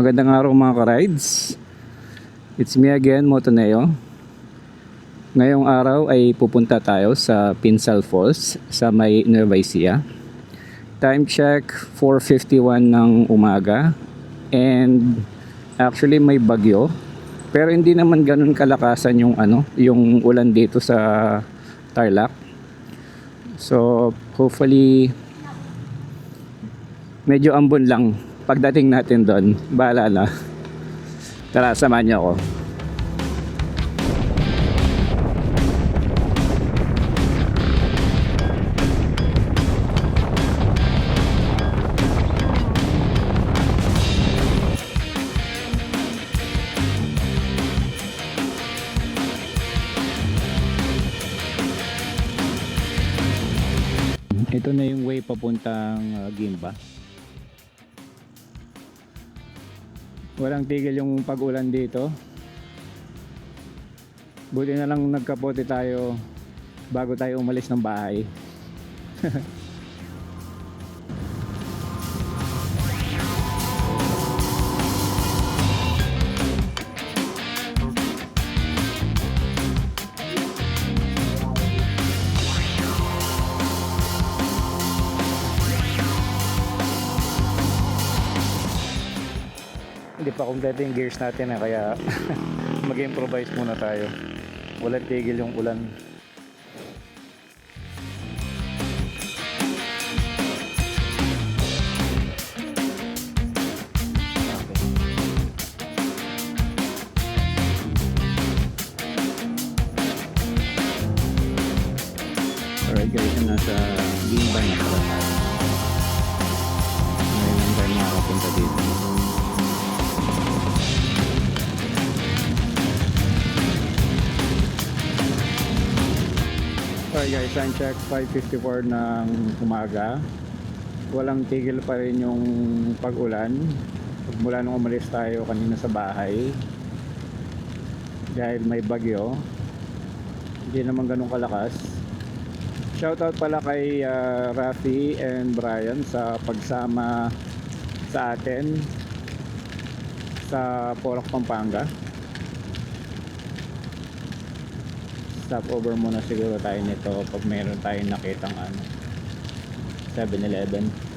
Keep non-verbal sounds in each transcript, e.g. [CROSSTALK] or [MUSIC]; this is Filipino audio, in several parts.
Magandang araw mga ka-rides. It's me again, Motoneo. Ngayong araw ay pupunta tayo sa Pinsal Falls sa may Nueva Ecija. Time check 4.51 ng umaga and actually may bagyo pero hindi naman ganun kalakasan yung ano, yung ulan dito sa Tarlac. So hopefully medyo ambon lang pagdating natin doon. Bahala na. Tara, samahan niyo ako. Ito na yung way papuntang uh, Gimba. Walang tigil yung pag-ulan dito. Buti na lang nagkapote tayo bago tayo umalis ng bahay. [LAUGHS] Hindi pa kompleto yung gears natin eh, kaya [LAUGHS] mag-improvise muna tayo. Walang tigil yung ulan. Alright guys, time check 5.54 ng umaga. Walang tigil pa rin yung pag-ulan. Mula nung umalis tayo kanina sa bahay. Dahil may bagyo. Hindi naman ganun kalakas. Shoutout pala kay ah, Rafi and Brian sa pagsama sa atin sa Porac, Pampanga. Stop over muna siguro tayo nito pag meron tayong nakitang ano 7-Eleven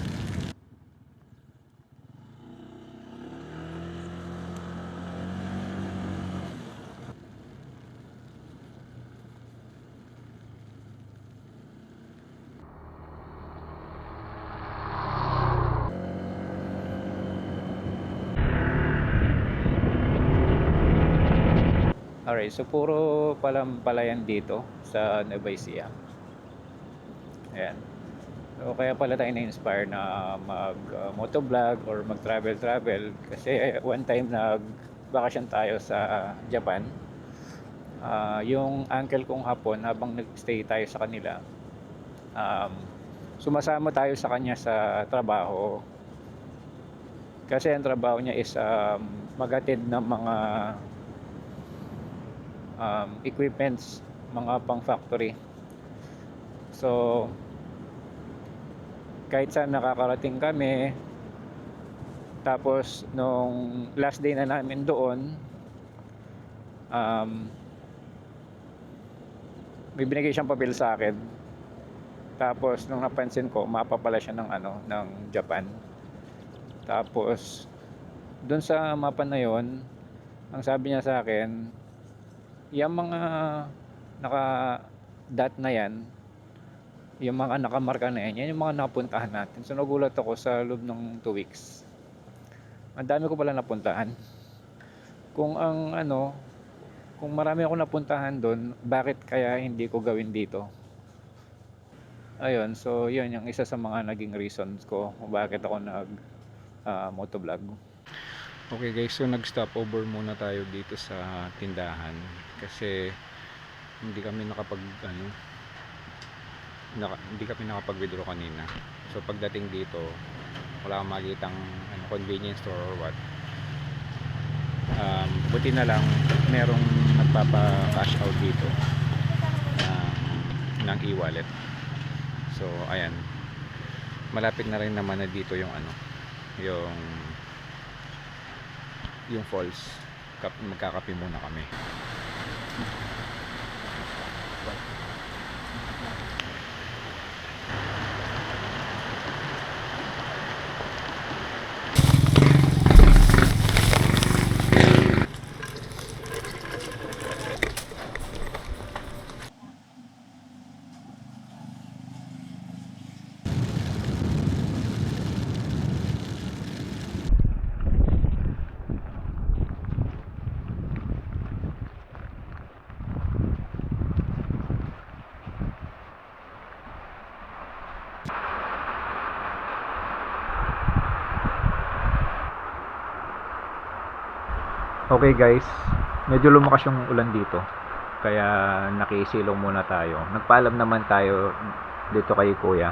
Alright, so puro palampalayan dito sa Nueva Ecija. Ayan. So kaya pala tayo na-inspire na mag uh, or mag travel travel kasi one time nag bakasyon tayo sa Japan. Ah, yung uncle kong hapon habang nag-stay tayo sa kanila. Um, sumasama tayo sa kanya sa trabaho. Kasi ang trabaho niya is um, magatid ng mga um, equipments, mga pang factory. So, kahit saan nakakarating kami, tapos nung last day na namin doon, um, may binigay siyang papel sa akin. Tapos nung napansin ko, mapa pala siya ng ano, ng Japan. Tapos doon sa mapa na 'yon, ang sabi niya sa akin, yung mga naka dot na yan yung mga nakamarka na yan yan yung mga napuntahan natin. So nagulat ako sa loob ng 2 weeks. Ang dami ko pala napuntahan. Kung ang ano kung marami ako napuntahan doon bakit kaya hindi ko gawin dito? Ayun so yun yung isa sa mga naging reasons ko bakit ako nag ah, motovlog. Okay guys, so nag-stop over muna tayo dito sa tindahan kasi hindi kami nakapag ano naka, hindi kami nakapag-withdraw kanina. So pagdating dito, wala kang makitang ano, convenience store or what. Um, buti na lang merong nagpapa-cash out dito ng, ng e-wallet. So ayan. Malapit na rin naman na dito yung ano, yung yung falls. Kap magkakape muna kami. Okay guys, medyo lumakas yung ulan dito. Kaya nakisilong muna tayo. Nagpaalam naman tayo dito kay Kuya.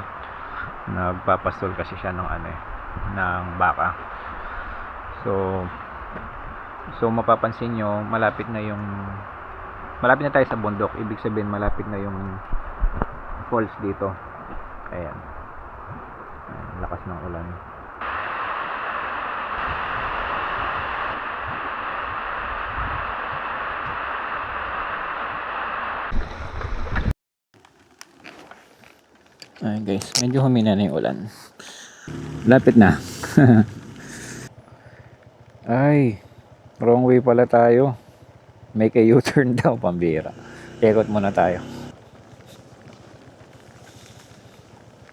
Nagpapastol kasi siya ng ano eh, ng baka. So So mapapansin nyo, malapit na yung malapit na tayo sa bundok. Ibig sabihin malapit na yung falls dito. Ayan. Lakas ng ulan. Ay guys, medyo humina na yung ulan. Lapit na. [LAUGHS] Ay, wrong way pala tayo. Make a U-turn [LAUGHS] daw, pambira. Ikot muna tayo.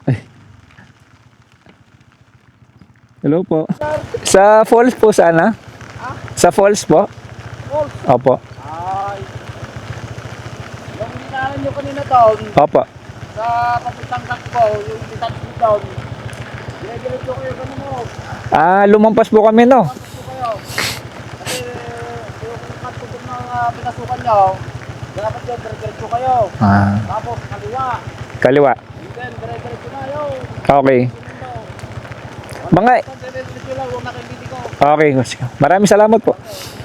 Ay. Hello po. Sa falls po sana? Sa falls po? Falls? Opo. Ay. Yung dinaanan nyo kanina down, Opo. Sa papuntang Kakbo, yung mo down, dire-diretso kayo ganun mo. Ah, lumampas po kami no. Pasok po kayo. Kasi yung kanto doon ng uh, pinasukan nyo, dapat yun, dire-diretso kayo. Ah, Tapos, kaliwa. kaliwa. Then, dire-diretso na yun. Okay. Mga. Okay, maraming salamat po. Diyan.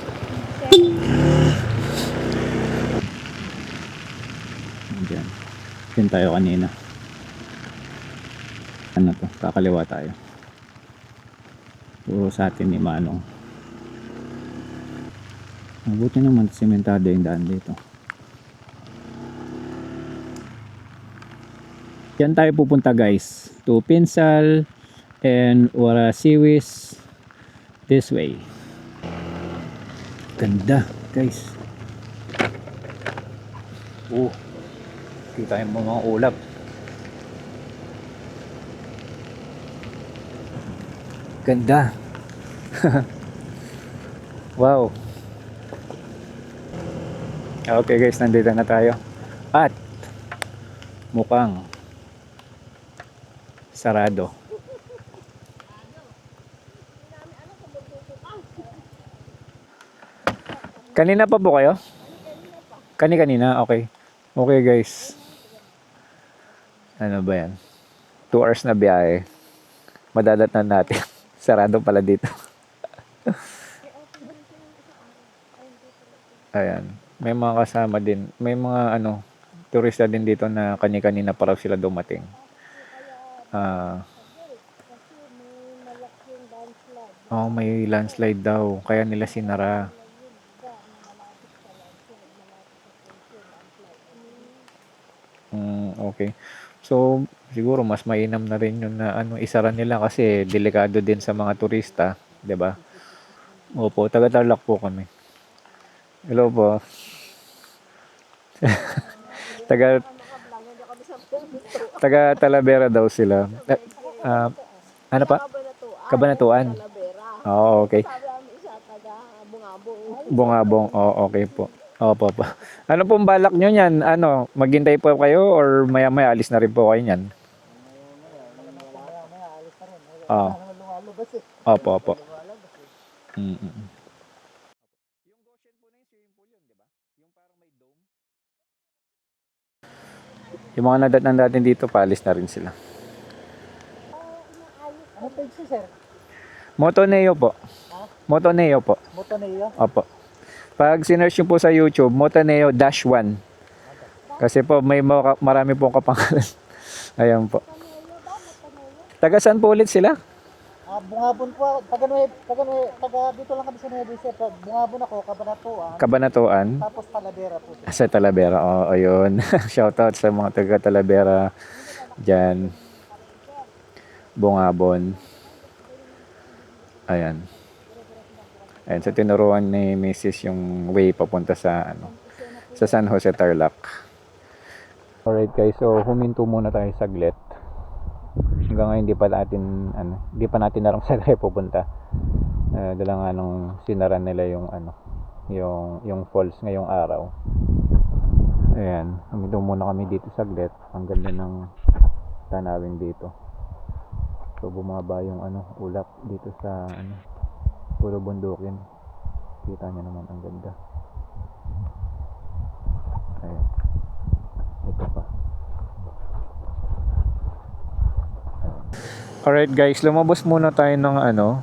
Diyan tayo kanina. Ano to? Kakaliwa tayo. Puro sa atin ni Manong. Mabuti naman sementado yung daan dito. Diyan tayo pupunta guys. To Pinsal and Warasiwis this way. Ganda, guys. Oh, kita yung mga ulap. Ganda. [LAUGHS] wow. Okay guys, nandito na tayo. At mukhang sarado. Kanina pa po kayo? Kani kanina, okay. Okay guys. Ano ba yan? 2 hours na biyahe. Madadatnan natin. [LAUGHS] Sarado pala dito. [LAUGHS] Ayan. May mga kasama din. May mga ano, turista din dito na kani-kanina pa raw sila dumating. Ah. oh, may landslide daw. Kaya nila sinara. Mm, okay. So, siguro mas mainam na rin yun na ano, isara nila kasi delikado din sa mga turista, 'di ba? Opo, taga Tarlac po kami. Hello po. [LAUGHS] taga taga Talavera daw sila. Ah, ano pa? Kabanatuan. Oo, okay. Bungabong. Oo, okay po. Opo po. Ano pong balak nyo niyan? Ano, maghintay po kayo or maya-maya alis na rin po kayo niyan? Oo. Lumalabas eh. Opo, opo. Mm -mm. Yung mga nadatnan natin dito, paalis na rin sila. Ano page si sir? Motoneo po. Motoneo po. Motoneo? Opo. Pag sinearch nyo po sa YouTube, Motoneo Dash 1. Kasi po may marami pong kapangalan. [LAUGHS] Ayan po. Taga saan po ulit sila? Ah, bungabon po, taga Nueva, taga Nueva, taga dito lang kami sa Nueva Ecija. Bungabon ako, Kabanatuan, Kabanatuan. tapos Talavera po. siya. Sa Talavera. Oo, ayun. [LAUGHS] Shoutout sa mga taga Talavera dyan. Bungabon. Ayan. Ayan, so tinuruan ni Mrs. yung way papunta sa ano sa San Jose Tarlac. Alright guys, so huminto muna tayo saglit. Hanggang ngayon hindi pa natin ano, hindi pa natin alam [LAUGHS] saan tayo pupunta. Uh, dala nga nung sinaran nila yung ano, yung yung falls ngayong araw. Ayan, huminto muna kami dito saglit. Ang ganda ng tanawin dito. So bumaba yung ano, ulap dito sa ano, puro bundukin. Kita niyo naman ang ganda. Ayan. Ito pa. Alright guys, lumabas muna tayo ng ano,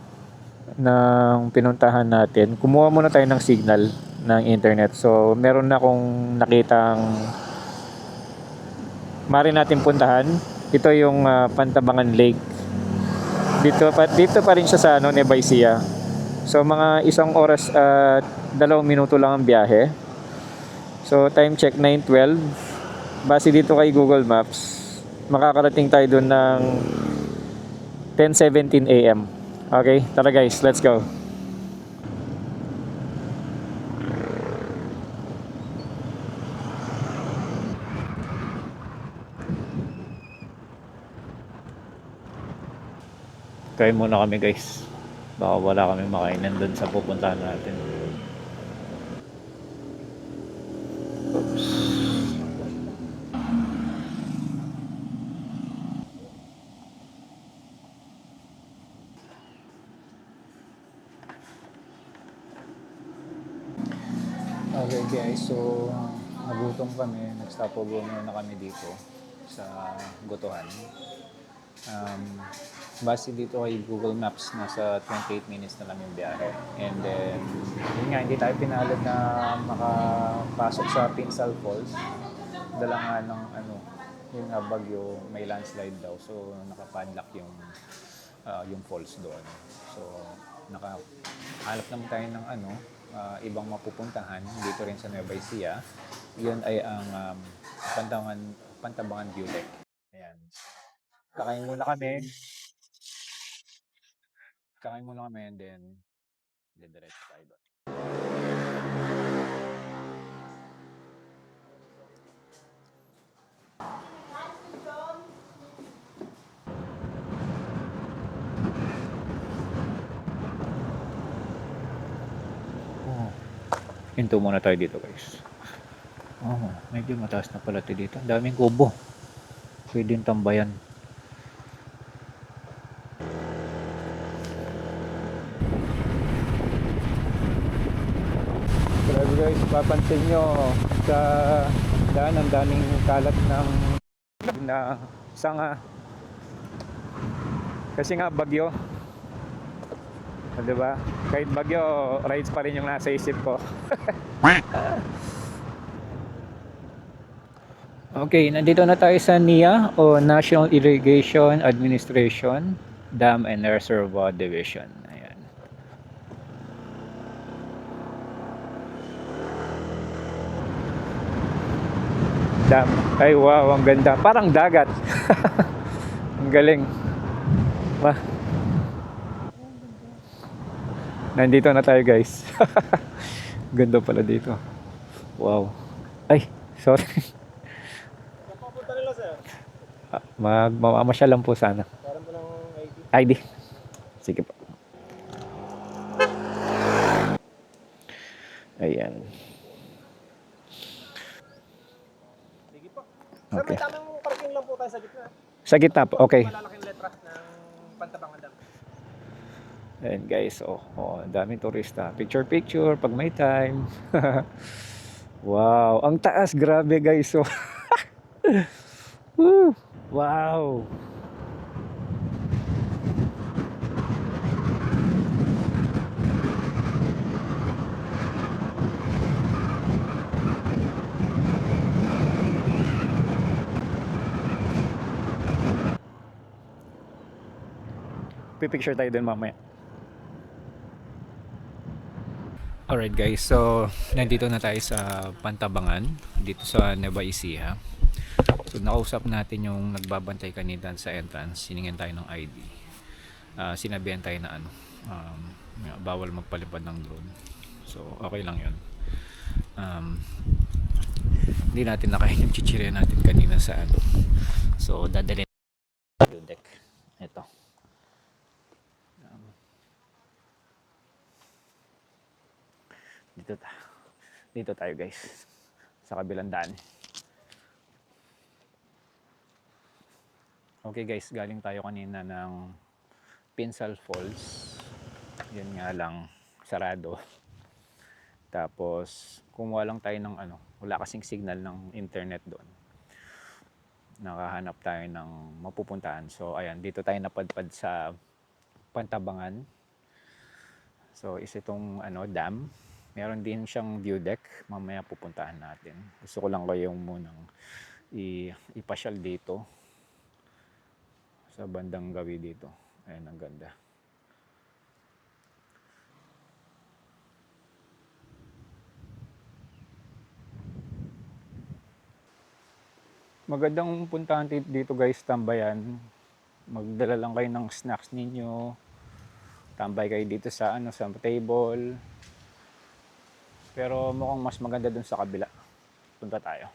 ng pinuntahan natin. Kumuha muna tayo ng signal ng internet. So, meron na akong nakitang mari natin puntahan. Ito yung ah, Pantabangan Lake. Dito pa dito pa rin siya sa ano, Nueva Ecija. So, mga isang oras at dalawang minuto lang ang biyahe. So, time check 9:12. Base dito kay Google Maps, makakarating tayo doon ng 10:17 AM. Okay, tara guys, let's go. Kain muna kami guys. Baka wala kami makainan doon sa pupuntahan natin. Okay guys, so nagutom kami, nag-stop over muna kami dito sa Gotohan. Um, base dito kay Google Maps, nasa 28 minutes na lang yung biyahe. And then, yun nga, hindi tayo pinalad na makapasok sa Pinsal Falls. Dala nga ng ano, yung nga bagyo, may landslide daw. So, nakapadlock yung ah, yung falls doon. So, nakahanap naman tayo ng ano, ah, ibang mapupuntahan dito rin sa Nueva Ecija. Yun ay ang um, Pantabangan, Pantabangan View. Ayan. Kakain muna kami. Kakain muna kami and then didiretso tayo doon. Oh. Hinto muna tayo dito guys. Oh, medyo mataas na pala ito dito. Ang daming kubo. Pwede yung tambayan. Grabe guys, papansin nyo sa daan ang daming kalat ng na sanga. Kasi nga bagyo. O, diba? Kahit bagyo, rides pa rin yung nasa isip ko. [LAUGHS] Okay, nandito na tayo sa NIA o National Irrigation Administration Dam and Reservoir Division. Ayan. Dam. Ay wow, ang ganda. Parang dagat. [LAUGHS] ang galing. Wah. Nandito na tayo guys. [LAUGHS] ganda pala dito. Wow. Ay, sorry. Papunta nila sir. Ah, Mag mamamasyal lang po sana. Parang po ng ID. ID. Sige po. Ayan. Po. Sir, Okay. may tamang parking lang po tayo sa gitna. Sa gitna po. Okay. Malalaking letra ng Pantabangan Dam. Ayan guys. Oh, oh, ang daming turista. Picture picture pag may time. [LAUGHS] wow. Ang taas. Grabe guys. Oh. [LAUGHS] Wow. Pipicture tayo dun mamaya. Alright guys, so nandito na tayo sa Pantabangan dito sa Nueva Ecija. So nakausap natin yung nagbabantay kanina sa entrance, siningin tayo ng ID. Ah, sinabihan tayo na ano, um, bawal magpalipad ng drone. So okay lang yun. Um, hindi natin nakain yung chichirya natin kanina sa ano. So dadalhin yung deck. Ito. Um, dito ta dito tayo guys. Sa kabilang daan. Okay guys. Galing tayo kanina ng Pinsal Falls. Yun nga lang. Sarado. Tapos kumuha lang tayo ng ano wala kasing signal ng internet doon. Nakahanap tayo ng mapupuntahan. So ayan dito tayo napadpad sa Pantabangan. So is itong ano dam meron din siyang view deck. Mamaya pupuntahan natin. Gusto ko lang kayong munang i ipasyal dito. Sa bandang gawi dito. Ayan ang ganda. Magandang puntahan dito guys. Tambayan. Magdala lang kayo ng snacks ninyo. Tambay kayo dito sa ano sa table pero mukhang mas maganda dun sa kabila. Punta tayo.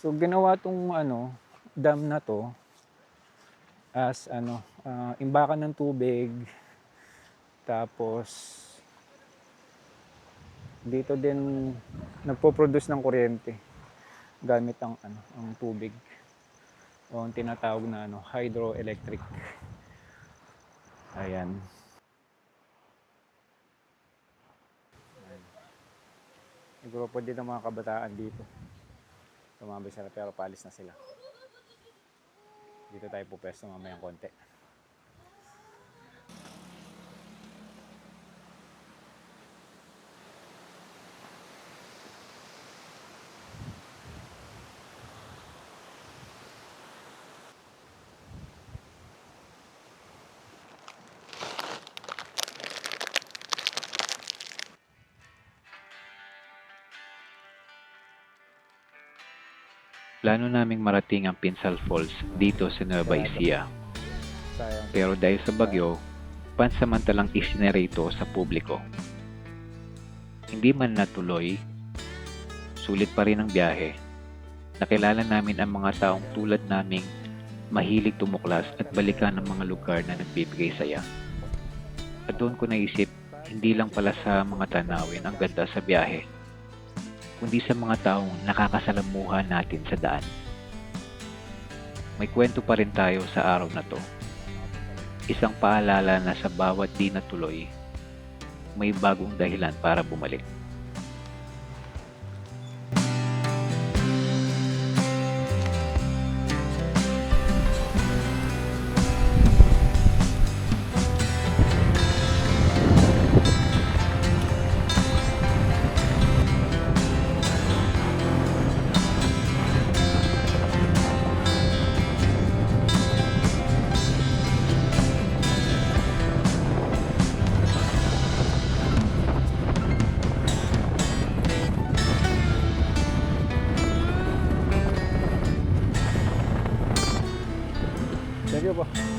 So ginawa tong ano, dam na to as ano, ah, imbakan ng tubig. Tapos dito din nagpo-produce ng kuryente gamit ang ano, ang tubig. O ang tinatawag na ano, hydroelectric. Ayan. May grupo ng mga kabataan dito. Tumambay sila pero palis na sila. Dito tayo pupwesto mamayang konti. Plano naming marating ang Pinsal Falls dito sa Nueva Ecija. Pero dahil sa bagyo, pansamantalang isinere ito sa publiko. Hindi man natuloy, sulit pa rin ang biyahe. Nakilala namin ang mga taong tulad naming mahilig tumuklas at balikan ang mga lugar na nagbibigay saya. At doon ko naisip, hindi lang pala sa mga tanawin ang ganda sa biyahe, kundi sa mga taong nakakasalamuha natin sa daan. May kwento pa rin tayo sa araw na to. Isang paalala na sa bawat di natuloy, may bagong dahilan para bumalik. Merhaba.